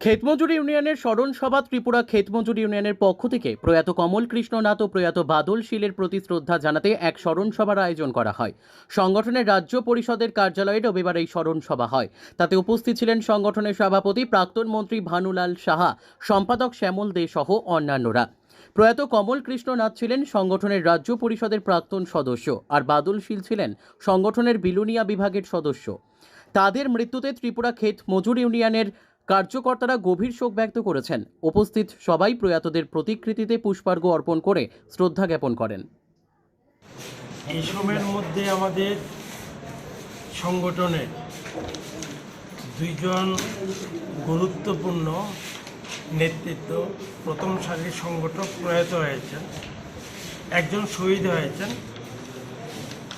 ক্ষেতমজুরি ইউনিয়নের স্মরণ সভা ত্রিপুরা ক্ষেতমজুরি ইউনিয়নের পক্ষ থেকে প্রয়াত কমল কৃষ্ণনাথ ও প্রয়াত বাদল শীলের প্রতি শ্রদ্ধা জানাতে এক স্মরণ সভার আয়োজন করা হয়। সংগঠনের রাজ্য পরিষদের কার্যালয়ে রবিবার এই স্মরণ সভা হয়। তাতে উপস্থিত ছিলেন সংগঠনের সভাপতি প্রাক্তন মন্ত্রী ভানুলাল সাহা, সম্পাদক শ্যামল দে সহ অন্যান্যরা। প্রয়াত কমল কৃষ্ণনাথ ছিলেন সংগঠনের রাজ্য পরিষদের প্রাক্তন সদস্য আর বাদল শীল ছিলেন সংগঠনের বিলুনিয়া বিভাগের সদস্য। তাদের মৃত্যুতে ত্রিপুরা ক্ষেত মজুর ইউনিয়নের কার্যকর্তারা গভীর শোক ব্যক্ত করেছেন। উপস্থিত সবাই প্রয়াতদের প্রতিকৃতিতে পুষ্পার্ঘ অর্পণ করে শ্রদ্ধা জ্ঞাপন করেন। এই সময়ের মধ্যে আমাদের সংগঠনের দুইজন গুরুত্বপূর্ণ নেতৃত্ব, প্রথম সারির সংগঠক প্রয়াত হয়েছেন, একজন শহীদ হয়েছেন,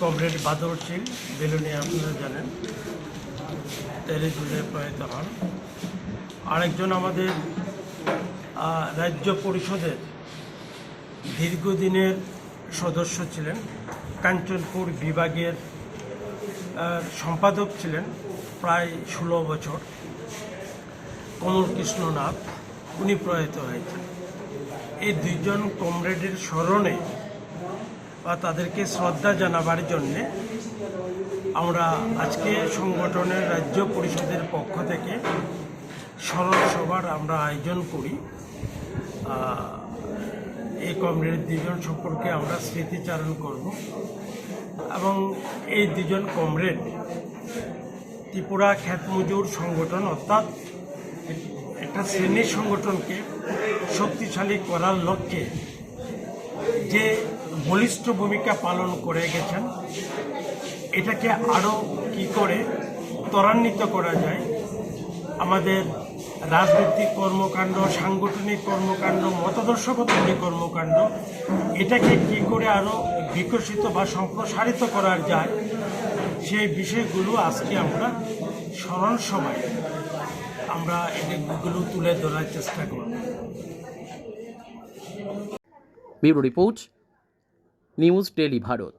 কমরেড বাদর সিং, বেলুনিয়া আপনারা জানেন জুড়ে প্রয়াত হন। আরেকজন আমাদের রাজ্য পরিষদের দীর্ঘদিনের সদস্য ছিলেন, কাঞ্চনপুর বিভাগের সম্পাদক ছিলেন প্রায় ষোলো বছর, কমল কৃষ্ণনাথ, উনি প্রয়াত হয়েছেন। এই দুইজন কমরেডের স্মরণে বা তাদেরকে শ্রদ্ধা জানাবার জন্যে আমরা আজকে সংগঠনের রাজ্য পরিষদের পক্ষ থেকে স্মরণ সভার আমরা আয়োজন করি। এই কমরেড দুজন সম্পর্কে আমরা স্মৃতিচারণ করব এবং এই দুজন কমরেড ত্রিপুরা খ্যাত মজুর সংগঠন অর্থাৎ একটা শ্রেণির সংগঠনকে শক্তিশালী করার লক্ষ্যে যে বলিষ্ঠ ভূমিকা পালন করে গেছেন, এটাকে আরও কি করে ত্বরান্বিত করা যায়, আমাদের রাজনৈতিক কর্মকাণ্ড, সাংগঠনিক কর্মকাণ্ড মতাদর্শগত যে কর্মকাণ্ড, এটাকে কি করে আরও বিকশিত বা সম্প্রসারিত করা যায়, সেই বিষয়গুলো আজকে আমরা স্মরণ সময় আমরা এগুলো তুলে ধরার চেষ্টা করব। Bureau report, news daily Bharat.